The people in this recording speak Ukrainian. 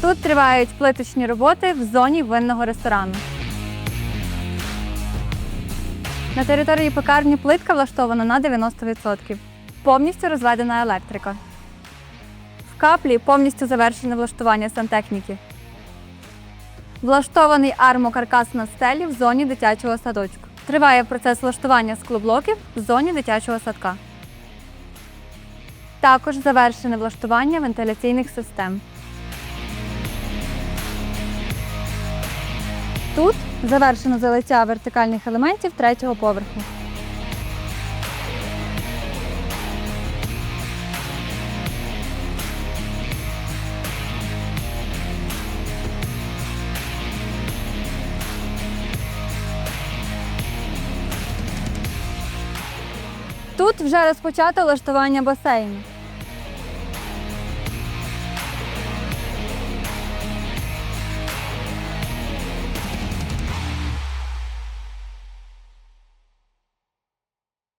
Тут тривають плиточні роботи в зоні винного ресторану. На території пекарні плитка влаштована на 90%. Повністю розведена електрика. В каплі повністю завершене влаштування сантехніки. Влаштований армокаркас на стелі в зоні дитячого садочку. Триває процес влаштування склоблоків в зоні дитячого садка. Також завершене влаштування вентиляційних систем. Тут завершено залиття вертикальних елементів третього поверху. Тут вже розпочато влаштування басейну.